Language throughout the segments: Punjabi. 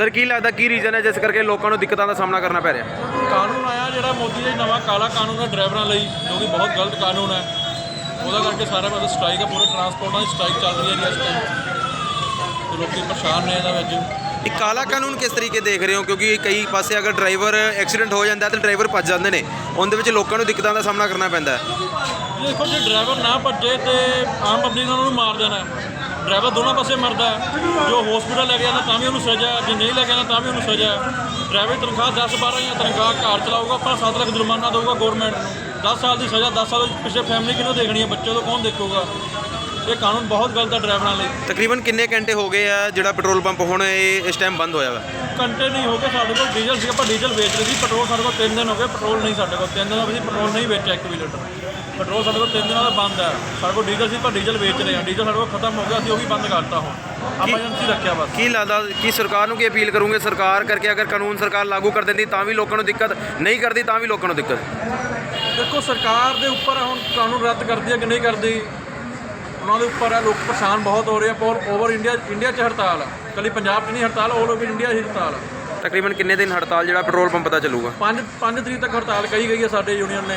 ਸਰ ਕੀ ਲੱਗਦਾ ਕੀ ਰੀਜ਼ਨ ਹੈ ਜਿਸ ਕਰਕੇ ਲੋਕਾਂ ਨੂੰ ਦਿੱਕਤਾਂ ਦਾ ਸਾਹਮਣਾ ਕਰਨਾ ਪੈ ਰਿਹਾ? ਕਾਨੂੰਨ ਆਇਆ ਜਿਹੜਾ ਮੋਦੀ ਦਾ ਨਵਾਂ ਕਾਲਾ ਕਾਨੂੰਨ ਹੈ ਡਰਾਈਵਰਾਂ ਲਈ ਜੋ ਕਿ ਬਹੁਤ ਗਲਤ ਕਾਨੂੰਨ ਹੈ ਉਹਦਾ ਕਰਕੇ ਸਾਰੇ ਪਾਸੇ ਸਟ੍ਰਾਈਕ ਹੈ ਪੂਰੇ ਟਰਾਂਸਪੋਰਟਾਂ ਦੀ ਸਟ੍ਰਾਈਕ ਚੱਲ ਰਹੀ ਹੈ ਜੀ ਇਸ ਟਾਈਮ ਤੇ ਲੋਕੀ ਪਰੇਸ਼ਾਨ ਨੇ ਇਹਦਾ ਵਿੱਚ। ਇਹ ਕਾਲਾ ਕਾਨੂੰਨ ਕਿਸ ਤਰੀਕੇ ਦੇਖ ਰਹੇ ਹੋ? ਕਿਉਂਕਿ ਕਈ ਪਾਸੇ ਅਗਰ ਡਰਾਈਵਰ ਐਕਸੀਡੈਂਟ ਹੋ ਜਾਂਦਾ ਹੈ ਤਾਂ ਡਰਾਈਵਰ ਭੱਜ ਜਾਂਦੇ ਨੇ। ਉਹਦੇ ਵਿੱਚ ਲੋਕਾਂ ਨੂੰ ਦਿੱਕਤਾਂ ਦਾ ਸਾਹਮਣਾ ਕਰਨਾ ਪੈਂਦਾ ਹੈ। ਦੇਖੋ ਜੇ ਡਰਾਈਵਰ ਨਾ ਭੱਜੇ ਤੇ ਆਮ ਪਬਲਿਕ ਨੇ ਉਹਨੂੰ ਮਾਰ ਦੇਣਾ ਡਰਾਈਵਰ ਦੋਨਾਂ ਪਾਸੇ ਮਰਦਾ ਹੈ। ਜੋ ਹਸਪੀਟਲ ਲੈ ਕੇ ਜਾਂਦਾ ਤਾਂ ਵੀ ਉਹਨੂੰ ਸਜ਼ਾ ਹੈ, ਜੇ ਨਹੀਂ ਲੈ ਕੇ ਜਾਂਦਾ ਤਾਂ ਵੀ ਉਹਨੂੰ ਸਜ਼ਾ ਹੈ। ਡਰਾਈਵਰ ਤਨਖਾਹ 10 12 ਜਾਂ ਤਨਖਾਹ ਘਰ ਚਲਾਊਗਾ ਪਰ 7 ਲੱਖ ਜੁਰਮਾਨਾ ਦੇਊਗਾ ਗਵਰਨਮੈਂਟ ਨੂੰ 10 ਸਾਲ ਦੀ ਸਜ਼ਾ 10 ਸਾਲ ਪਿੱਛੇ ਫੈਮਿਲੀ ਕਿਹਨੂੰ ਦੇਖਣੀ ਹੈ ਬੱਚੇ ਤੋਂ ਕੌਣ ਦੇਖੂਗਾ ਇਹ ਕਾਨੂੰਨ ਬਹੁਤ ਗਲਤ ਹੈ ਡਰਾਈਵਰਾਂ ਲਈ। ਤਕਰੀਬਨ ਕਿੰਨੇ ਘੰਟੇ ਹੋ ਗਏ ਆ ਜਿਹੜਾ ਪੈਟਰੋਲ ਪੰਪ ਹੁਣ ਇਹ ਇਸ ਟਾਈਮ ਬੰਦ ਹੋਇਆ ਵਾ? ਘੰਟੇ ਨਹੀਂ ਹੋ ਗਏ ਸਾਡੇ ਕੋਲ ਡੀਜ਼ਲ ਸੀ ਆਪਾਂ ਡੀਜ਼ਲ ਵੇਚ ਰਹੇ ਸੀ ਪੈਟਰੋਲ ਸਾਡੇ ਕੋਲ 3 ਦਿਨ ਹੋ ਗਏ ਪੈਟਰੋਲ ਨਹੀਂ ਸਾਡੇ ਕੋਲ। 3 ਦਿਨ ਹੋ ਗਏ ਸੀ ਪੈਟਰੋਲ ਨਹੀਂ ਵੇਚਿਆ 1 ਵੀ ਲੀਟਰ। ਪੈਟਰੋਲ ਸਾਡੇ ਕੋਲ 3 ਦਿਨਾਂ ਦਾ ਬੰਦ ਹੈ ਸਾਡੇ ਕੋਲ ਡੀਜ਼ਲ ਸੀ ਪਰ ਡੀਜ਼ਲ ਵੇਚ ਰਹੇ ਹਾਂ। ਡੀਜ਼ਲ ਸਾਡੇ ਕੋਲ ਖਤਮ ਹੋ ਗਿਆ ਅਸੀਂ ਉਹ ਵੀ ਬੰਦ ਕਰਤਾ ਹੁਣ। ਐਮਰਜੈਂਸੀ ਰੱਖਿਆ ਬਸ। ਕੀ ਲੱਗਦਾ ਕੀ ਸਰਕਾਰ ਨੂੰ ਕੀ ਅਪੀਲ ਕਰੋਗੇ? ਸਰਕਾਰ ਕਰਕੇ ਅਗਰ ਕਾਨੂੰਨ ਸਰਕਾਰ ਲਾਗੂ ਕਰ ਦਿੰਦੀ ਤਾਂ ਵੀ ਲੋਕਾਂ ਨੂੰ ਦਿੱਕਤ ਨਹੀਂ ਕਰਦੀ ਤਾਂ ਵੀ ਲੋਕਾਂ ਨੂੰ ਦਿੱਕਤ? ਦੇਖੋ ਸਰਕਾਰ ਦੇ ਉੱਪਰ ਹੁਣ ਕਾਨੂੰਨ ਰੱਦ ਕਰਦੀ ਹੈ ਕਿ ਨਹੀਂ ਕਰਦੀ? ਉਹਨਾਂ ਦੇ ਉੱਪਰ ਹੈ ਲੋਕ ਪਰੇਸ਼ਾਨ ਬਹੁਤ ਹੋ ਰਹੇ ਆ ਪਰ ਓਵਰ ਇੰਡੀਆ ਇੰਡੀਆ 'ਚ ਹੜਤਾਲ ਹੈ ਕੱਲੀ ਪੰਜਾਬ 'ਚ ਨਹੀਂ ਹੜਤਾਲ ਆਲ ਓਵਰ ਇੰਡੀਆ 'ਚ ਹੜਤਾਲ ਹੈ ਤਕਰੀਬਨ ਕਿੰਨੇ ਦਿਨ ਹੜਤਾਲ ਜਿਹੜਾ ਪੈਟਰੋਲ ਪੰਪ ਦਾ ਚੱਲੂਗਾ? 5 5 ਤਰੀਕ ਤੱਕ ਹੜਤਾਲ ਕਹੀ ਗਈ ਹੈ ਸਾਡੇ ਯੂਨੀਅਨ ਨੇ।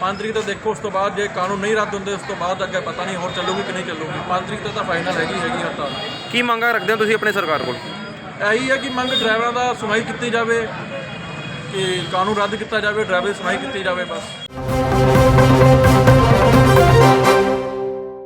5 ਤਰੀਕ ਤੱਕ ਦੇਖੋ ਉਸ ਤੋਂ ਬਾਅਦ ਜੇ ਕਾਨੂੰਨ ਨਹੀਂ ਰੱਦ ਹੁੰਦੇ ਉਸ ਤੋਂ ਬਾਅਦ ਅੱਗੇ ਪਤਾ ਨਹੀਂ ਹੋਰ ਚੱਲੂਗੀ ਕਿ ਨਹੀਂ ਚੱਲੂਗੀ। 5 ਤਰੀਕ ਤੱਕ ਤਾਂ ਫਾਈਨਲ ਹੈਗੀ ਹੈਗੀ ਹੜਤਾਲ। ਕੀ ਮੰਗਾਂ ਰੱਖਦੇ ਹੋ ਤੁਸੀਂ ਆਪਣੇ ਸਰਕਾਰ ਕੋਲ? ਇਹੀ ਹੈ ਕਿ ਮੰਗ ਡਰਾਈਵਰਾਂ ਦਾ ਸੁਣਾਈ ਕੀਤੀ ਜਾਵੇ ਕਿ ਕਾਨੂੰਨ ਰੱਦ ਕੀਤਾ ਜਾਵੇ ਡਰਾਈਵਰ ਦੀ ਸੁਣਾਈ ਕੀਤੀ ਜਾਵੇ ਬਸ।